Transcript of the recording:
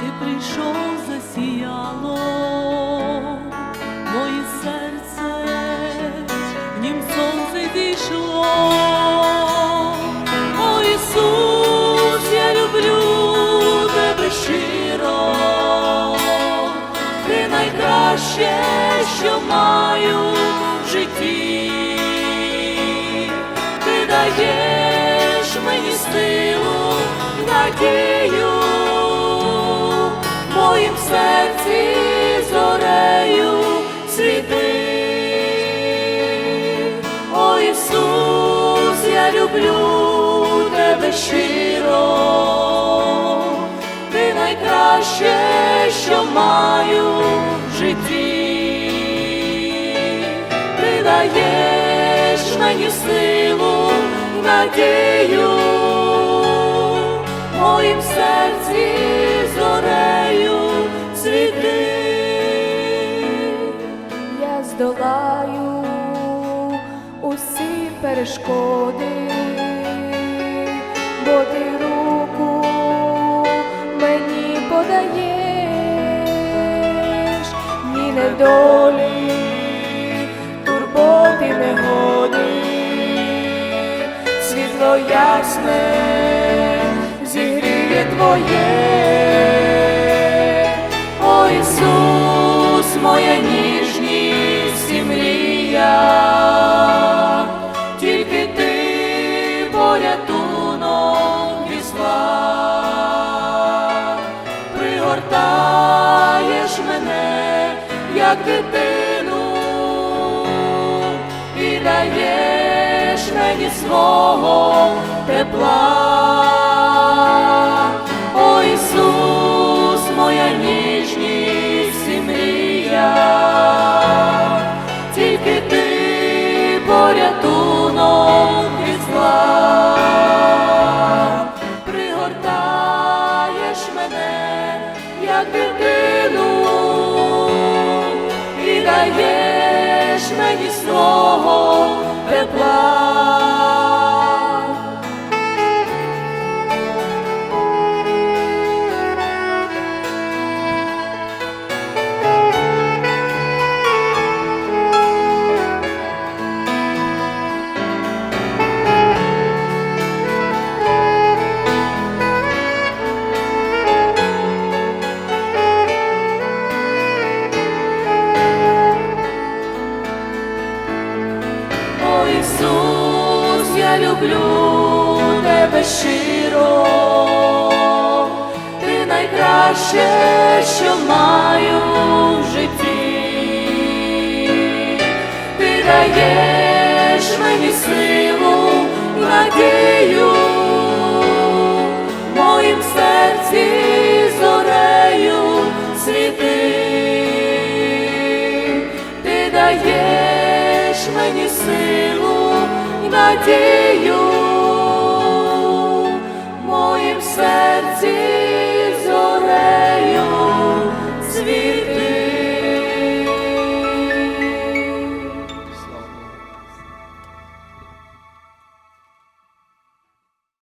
ти прийшов, засіяло моє серце, в нім сонце війшло. О Ісус, я люблю тебе щиро, ти найкраще, що маю в житті, ти даєш мені силу, надію, серці зорею світи. О Ісус, я люблю тебе щиро, ти найкраще, що маю в житті, ти даєш мені силу, надію, здолаю усі перешкоди, бо ти руку мені подаєш, ні недолі, турботи негоди, світло ясне зігріє твоє. О Ісус, моя ніжність і мрія, тільки ти порятунок візла, пригортаєш мене, як дитину, і даєш мені свого тепла. Даєш Ісус, я люблю тебе щиро, ти найкраще, що маю в житті, ти даєш мені силу, надію, в моїм серці зорею світи, ти даєш мені силу надію,